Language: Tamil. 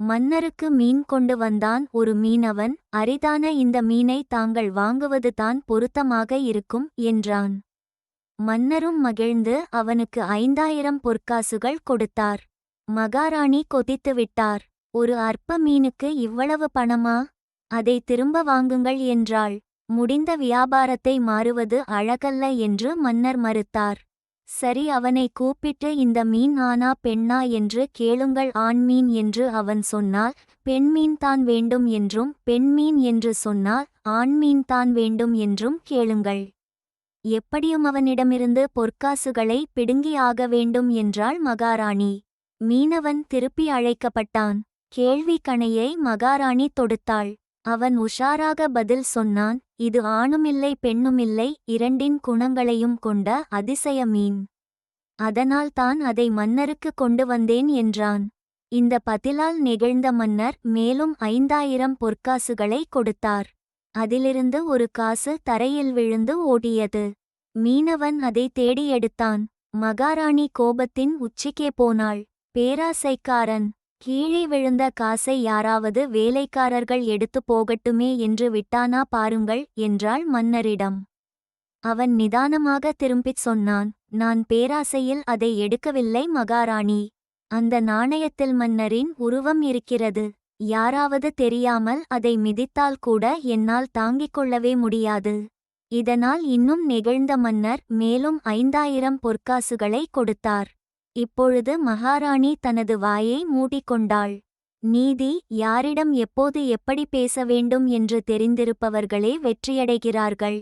மன்னருக்கு மீன் கொண்டு வந்தான் ஒரு மீனவன் அரிதான இந்த மீனை தாங்கள் வாங்குவது தான் பொருத்தமாக இருக்கும் என்றான். மன்னரும் மகிழ்ந்து அவனுக்கு ஐந்தாயிரம் பொற்காசுகள் கொடுத்தார். மகாராணி கொதித்துவிட்டார் ஒரு அற்ப மீனுக்கு இவ்வளவு பணமா? அதை திரும்ப வாங்குங்கள் என்றாள். முடிந்த வியாபாரத்தை மாறுவது அழகல்ல என்று மன்னர் மறுத்தார். சரி அவனை கூப்பிட்டு இந்த மீன் ஆனா பெண்ணா என்று கேளுங்கள் ஆண்மீன் என்று அவன் சொன்னால் பெண்மீன் தான் வேண்டும் என்றும் பெண்மீன் என்று சொன்னால் ஆண்மீன் தான் வேண்டும் என்றும் கேளுங்கள். எப்படியும் அவனிடமிருந்து பொற்காசுகளை பிடுங்கி ஆக வேண்டும் என்றாள் மகாராணி. மீனவன் திருப்பி அழைக்கப்பட்டான். கேள்வி கணையை மகாராணி தொடுத்தாள். அவன் உஷாராக பதில் சொன்னான். இது ஆணுமில்லை பெண்ணுமில்லை இரண்டின் குணங்களையும் கொண்ட அதிசய மீன். அதனால் தான் அதை மன்னருக்கு கொண்டு வந்தேன் என்றான். இந்த பதிலால் நிகழ்ந்த மன்னர் மேலும் ஐந்தாயிரம் பொற்காசுகளை கொடுத்தார். அதிலிருந்து ஒரு காசு தரையில் விழுந்து ஓடியது. மீனவன் அதை தேடி எடுத்தான் மகாராணி கோபத்தின் உச்சிக்கே போனாள். பேராசைக்காரன். கீழே விழுந்த காசை யாராவது வேலைக்காரர்கள் எடுத்து போகட்டுமே என்று விட்டானா பாருங்கள் என்றாள் மன்னரிடம். அவன் நிதானமாக திரும்பிச் சொன்னான் நான் பேராசையில் அதை எடுக்கவில்லை மகாராணி. அந்த நாணயத்தில் மன்னரின் உருவம் இருக்கிறது. யாராவது தெரியாமல் அதை மிதித்தால் கூட என்னால் தாங்கிக் கொள்ளவே முடியாது. இதனால் இன்னும் நெகிழ்ந்த மன்னர் மேலும் ஐந்தாயிரம் பொற்காசுகளை கொடுத்தார். இப்பொழுது மகாராணி தனது வாயை மூடிக்கொண்டாள். நீதி யாரிடம் எப்போது எப்படி பேச வேண்டும் என்று தெரிந்திருப்பவர்களே வெற்றியடைகிறார்கள்.